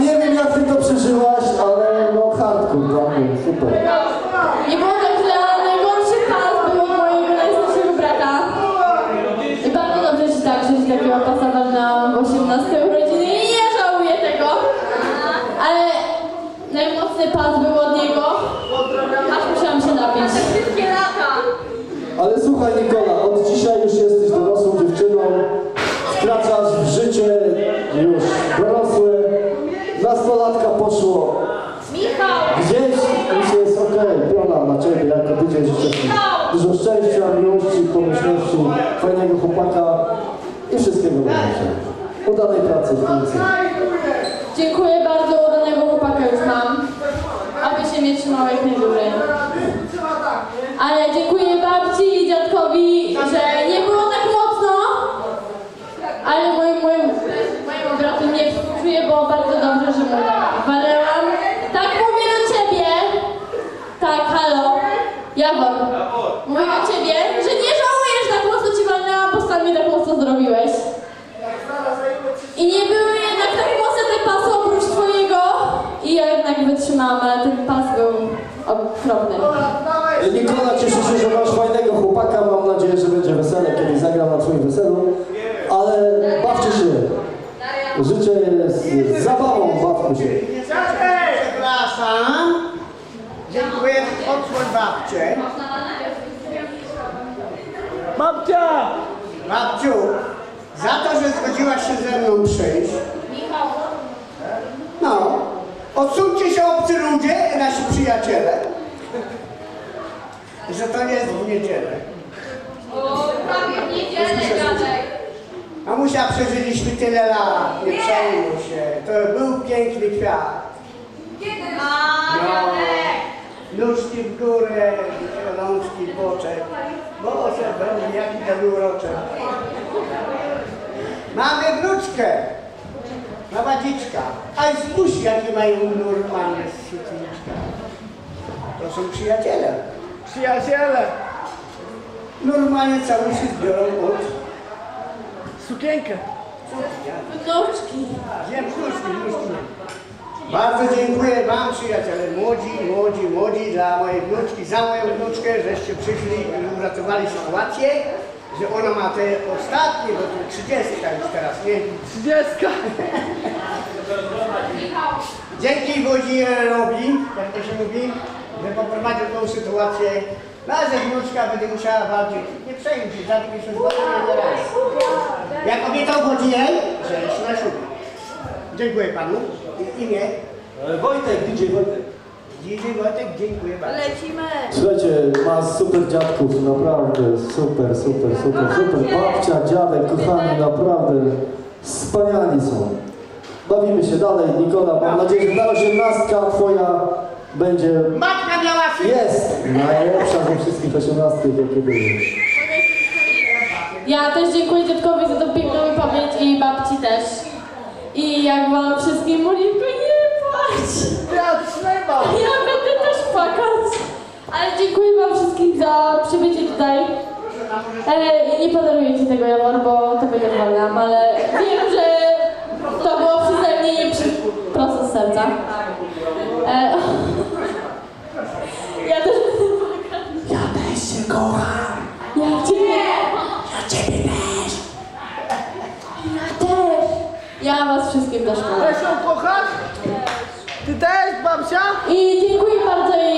Nie wiem jak ty to przeżyłaś, ale no hardcore dla mnie, super. Nie było tak źle, ale najgorszy pas był mojego najstarszego brata. I bardzo dobrze się tak, że się takiego pasa na 18 urodziny i nie żałuję tego. Ale najmocny pas był od niego, aż musiałam się napić. Ale słuchaj Nikola, od dzisiaj już jesteś dorosłą dziewczyną. Pomyślności, fajnego chłopaka i wszystkiego dobrego. Udanej pracy w końcu. Dziękuję bardzo, udanego chłopaka już mam. Aby się mnie trzymało jak najdłużej. Ale dziękuję babci i dziadkowi, że nie było tak mocno. Ale moim, moim, mojemu bratu nie współczuję, bo bardzo dobrze, że mu tak walęłam. Tak mówię do ciebie. Tak, halo. Jawor. Mówię do ciebie, że nie żałujesz tak mocno ci walnęłam, bo sam mnie tak mocno zrobiłeś. I nie były jednak tak mocne te pasy oprócz twojego. I ja jednak wytrzymałam, ale ten pas był okropny. Nikola, cieszę się, że masz fajnego chłopaka, mam nadzieję, że będzie wesele, kiedyś zagram na twoim weselu, ale bawcie się. Życie jest, jest zabawą, bawmy się. Przepraszam. Dziękuję odsłoń babcie. Babcia! Babciu, za to, że zgodziłaś się ze mną przyjść. No, odsuńcie się obcy ludzie, nasi przyjaciele. Że to jest w niedzielę. O, prawie w niedzielę gadaj. Mamusia, przeżyliśmy tyle lat, nie przejmuj się. To był piękny kwiat. A, Janek. Nóżki w górę, rączki w boczek. Boże, Boże, jaki to był roczek. Mamy wnuczkę. Nawadziczka. A i spójrz, jakie mają normalne świetliczka. Są przyjaciele. Przyjaciele! Normalnie cały się zbiorą od... Sukienkę! Wnuczki. Wiem, wnuczki, wnuczki. Bardzo dziękuję Wam, przyjaciele, młodzi, młodzi, młodzi, dla mojej wnuczki, za moją wnuczkę, żeście przyszli i uratowali sytuację, że ona ma te ostatnie, bo to 30 już teraz, nie? Trzydziestka! Dzięki Włodzimierowi, jak to się mówi, że poprowadził tą sytuację. Że wnuczka będzie musiała walczyć. Nie przejmuj się, za się zgodę nie raz. Jak obiecał Włodzimierz, że jest na ślubie. Dziękuję Panu. I- Imię? E, Wojtek, DJ Wojtek. DJ Wojtek, dziękuję bardzo. Lecimy. Słuchajcie, ma super dziadków, naprawdę, super, super, super, super. Babcia, dziadek, kochani, naprawdę wspaniali są. Bawimy się dalej, Nikola, mam nadzieję, że ta osiemnastka twoja będzie, Matka miała syn. jest najlepsza ze wszystkich osiemnastek, jakie były. Ja też dziękuję dziadkowi za tą piękną pamięć i babci też. I jak wam wszystkim mówię, to nie płacz. Ja trzymam! Ja będę też płakać. Ale dziękuję wam wszystkim za przybycie tutaj. E, I nie podaruję ci tego, Jamor, bo to będzie wolna, ale wiem, że to było przeze mnie nie przy... prosto z serca. E, Ja was wszystkich do szkoły. Też ją kochasz? Ty też, babcia? I dziękuję bardzo.